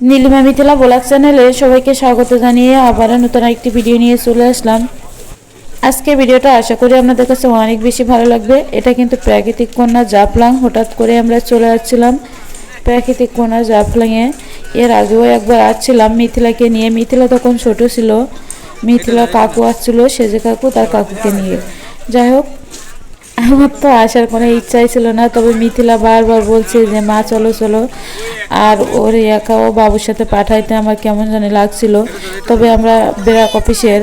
Nilima Mithila blog চ্যানেলে সবাইকে স্বাগত জানিয়ে আবারও নতুন একটি ভিডিও নিয়ে চলে আসলাম। আজকে ভিডিওটা আশা করি আপনাদের কাছে অনেক বেশি ভালো লাগবে। এটা কিন্তু প্রাকৃতিক কন্যা জাফলাং। হঠাৎ করে আমরা চলে যাচ্ছিলাম প্রাকৃতিক কন্যা জাফলাংয়ে এর আগেও একবার আসছিলাম মিথিলাকে নিয়ে। মিথিলা তখন ছোট ছিল। মিথিলা কাকু আসছিল সেজে কাকু, তার কাকুকে নিয়ে। যাই হোক আমার তো আসার কোনো ইচ্ছাই ছিল না তবে মিথিলা বারবার বলছে যে মা চলো চলো। আর ওর একাও বাবুর সাথে পাঠাইতে আমার কেমন জানি লাগছিল। তবে আমরা বেরাক অফিসের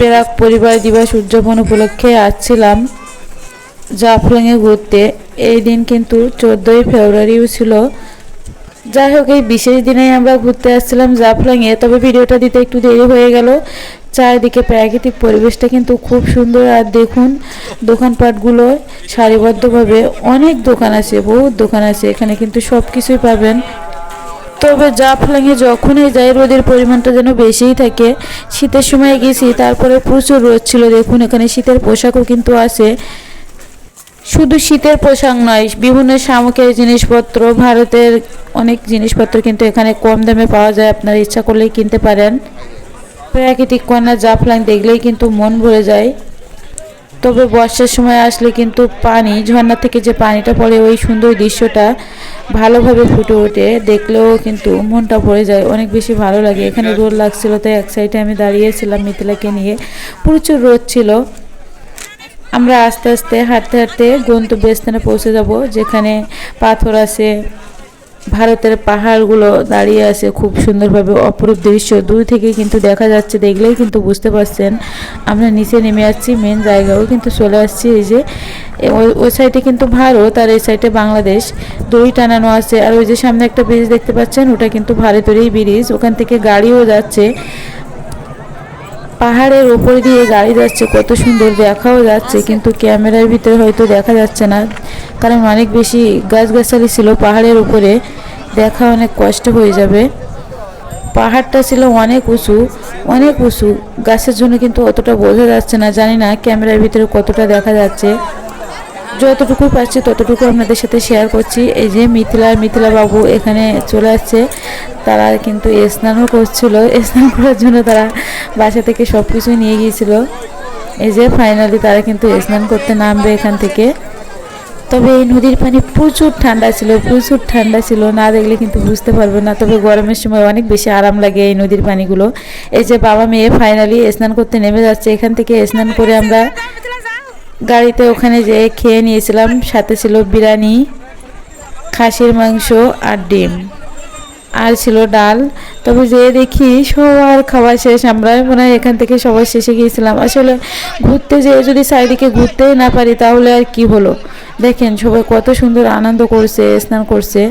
বেরাক পরিবার দিবস উদযাপন উপলক্ষে আসছিলাম জাফলংয়ে ঘুরতে। এই দিন কিন্তু চোদ্দোই ফেব্রুয়ারিও ছিল। যাই হোক এই বিশেষ দিনে আমরা ঘুরতে আসছিলাম জাফলংয়ে। তবে ভিডিওটা দিতে একটু দেরি হয়ে গেল। চারিদিকে প্রাকৃতিক পরিবেশটা কিন্তু খুব সুন্দর। আর দেখুন দোকানপাটগুলো সারিবদ্ধভাবে অনেক দোকান আছে, বহুত দোকান আছে। এখানে কিন্তু সব কিছুই পাবেন। তবে জাফলংয়ে যখনই যাই, রোদের পরিমাণটা যেন বেশিই থাকে। শীতের সময় গেছি, তারপরে প্রচুর রোদ ছিল। দেখুন, এখানে শীতের পোশাকও কিন্তু আছে। শুধু শীতের পোশাক নয়, বিভিন্ন শামুকের জিনিসপত্র, ভারতের অনেক জিনিসপত্র কিন্তু এখানে কম দামে পাওয়া যায়। আপনারা ইচ্ছা করলেই কিনতে পারেন। প্রাকৃতিক কন্যা জাফলাং দেখলেই কিন্তু মন ভরে যায়। তবে বর্ষার সময় আসলে কিন্তু পানি, ঝর্ণা থেকে যে পানিটা পড়ে ওই সুন্দর দৃশ্যটা ভালোভাবে ফুটে ওঠে। দেখলেও কিন্তু মনটা ভরে যায়, অনেক বেশি ভালো লাগে। এখানে রোদ লাগছিল, তাই এক সাইডে আমি দাঁড়িয়েছিলাম মিথিলাকে নিয়ে। প্রচুর রোদ ছিল। আমরা আস্তে আস্তে হাঁটতে হাঁটতে গন্তব্যস্থানে পৌঁছে যাব, যেখানে পাথর আছে ভারতের পাহাড়গুলো দাঁড়িয়ে আছে খুব সুন্দরভাবে, অপরূপ দৃশ্য। দূর থেকে কিন্তু দেখা যাচ্ছে, দেখলেই কিন্তু বুঝতে পারছেন। আমরা নিচে নেমে যাচ্ছি মেন জায়গাও কিন্তু চলে আসছি এই যে। ওই- সাইডে কিন্তু ভারত আর এই সাইডে বাংলাদেশ। দড়ি টানানো আছে। আর ওই যে সামনে একটা ব্রিজ দেখতে পাচ্ছেন, ওটা কিন্তু ভারতেরই ব্রিজ ওখান থেকে গাড়িও যাচ্ছে। পাহাড়ের ওপর দিয়ে গাড়ি যাচ্ছে, কত সুন্দর দেখাও যাচ্ছে। কিন্তু ক্যামেরার ভিতরে হয়তো দেখা যাচ্ছে না। কারণ অনেক বেশি গাছগাছালি ছিল, পাহাড়ের উপরে। দেখা অনেক কষ্ট হয়ে যাবে। পাহাড়টা ছিল অনেক উঁচু অনেক উঁচু। গাছের জন্য কিন্তু অতটা বোঝা যাচ্ছে না, জানি না ক্যামেরার ভিতরে কতটা দেখা যাচ্ছে। যতটুকু পাচ্ছি ততটুকু আপনাদের সাথে শেয়ার করছি। এই যে মিথিলা মিথিলা বাবু এখানে চলে আসছে। তারা কিন্তু স্নানও করছিল। স্নান করার জন্য তারা বাসা থেকে সব কিছুই নিয়ে গিয়েছিল। এই যে ফাইনালি তারা কিন্তু স্নান করতে নামবে এখান থেকে। তবে এই নদীর পানি প্রচুর ঠান্ডা ছিল, প্রচুর ঠান্ডা ছিল, না দেখলে কিন্তু বুঝতে পারবে না। তবে গরমের সময় অনেক বেশি আরাম লাগে এই নদীর পানিগুলো। এই যে বাবা মেয়ে ফাইনালি স্নান করতে নেমে যাচ্ছে, এখান থেকে স্নান করে আমরা গাড়িতে ওখানে যেয়ে খেয়ে নিয়েছিলাম। সাথে ছিল বিরিয়ানি, খাসির মাংস আর ডিম। আর ছিল ডাল। তবে যে দেখি সবার খাওয়া শেষ, আমরা মনে হয় এখান থেকে সবার শেষে গিয়েছিলাম। আসলে ঘুরতে যেয়ে যদি চারিদিকে ঘুরতেই না পারি তাহলে আর কি হলো? দেখেন সবাই কত সুন্দর আনন্দ করছে, স্নান করছে।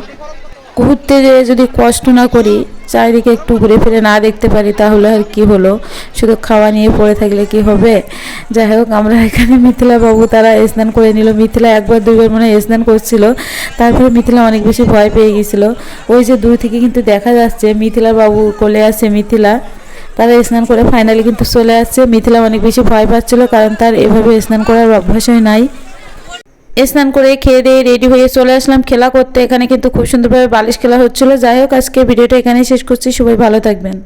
ঘুরতে যেয়ে যদি কষ্ট না করি, চারিদিকে একটু ঘুরে ফিরে না দেখতে পারি, তাহলে আর কি হলো? শুধু খাওয়া নিয়ে পড়ে থাকলে কি হবে? যাই হোক, আমরা এখানে মিথিলা বাবু তারা স্নান করে নিল। মিথিলা একবার, দুইবার মনে স্নান করছিল। তারপরে মিথিলা অনেক বেশি ভয় পেয়ে গিয়েছিল। ওই যে দূর থেকে কিন্তু দেখা যাচ্ছে মিথিলা বাবু কোলে আছে মিথিলা। তারা স্নান করে ফাইনালি কিন্তু চলে আসছে। মিথিলা অনেক বেশি ভয় পাচ্ছিল, কারণ তার এভাবে স্নান করার অভ্যাসই নাই। স্নান করে খেয়ে দিয়ে রেডি হয়ে চলে আসলাম। খেলা করতে এখানে কিন্তু খুব সুন্দরভাবে বালিশ খেলা হচ্ছিল। যাই হোক আজকে ভিডিওটা এখানেই শেষ করছি। সবাই ভালো থাকবেন।